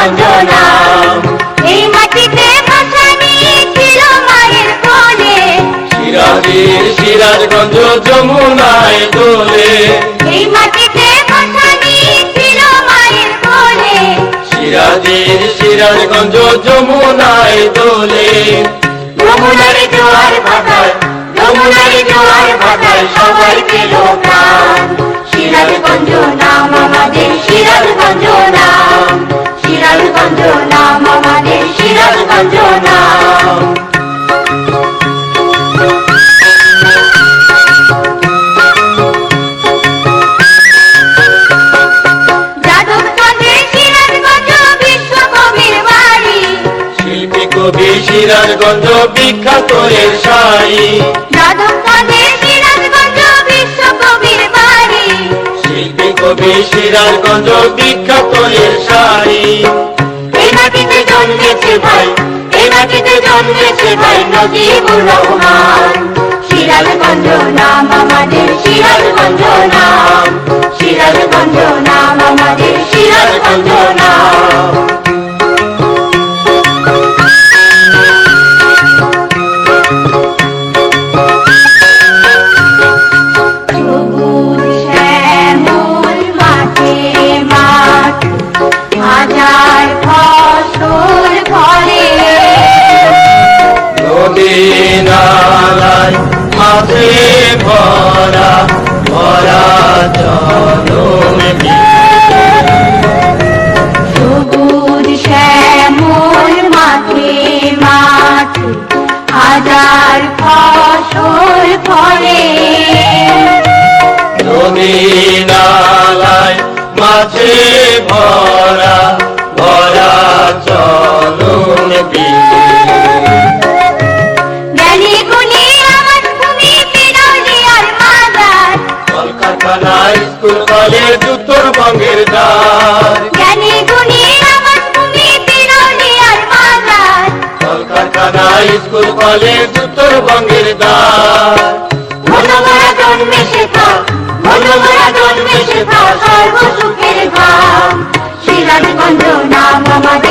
বন্দনা এই মাটিতে ভাষা নিয়েছিল মায়ের কোলে। শিরাজীর সিরাজগঞ্জ যমুনায় দোলে। এই মাটিতে ভাষা নিয়েছিল মায়ের কোলে। সিরাজীর সিরাজগঞ্জ যমুনায় দোলে। যমুনার জোয়ার ভাটায় যমুনার জোয়ার ভাটায় সবাই পেল প্রাণ সিরাজগঞ্জ না শিল্পী কবি সিরাজগঞ্জ বিখ্যাত এর শাড়ি শিল্পী কবি সিরাজগঞ্জ বিখ্যাত এর শাড়ি জন্মেছে ভাই জন্মেছে নাম নদী নালায় মাঝে ভরা ভরা চলন সবুজ শ্যামল মাঠে মাঠ হাজার ফসল ফলে। নদী স্কুল জুতোর বঙ্গের দ্বার। জ্ঞানী গুণী আমার স্কুল কলেজ উত্তরবঙ্গের দ্বার। মনোমরা জন্মে শেখা মনোমরা জন্মে শেখা সর্বসুখের ধাম সিরাজগঞ্জ নাম আমাদের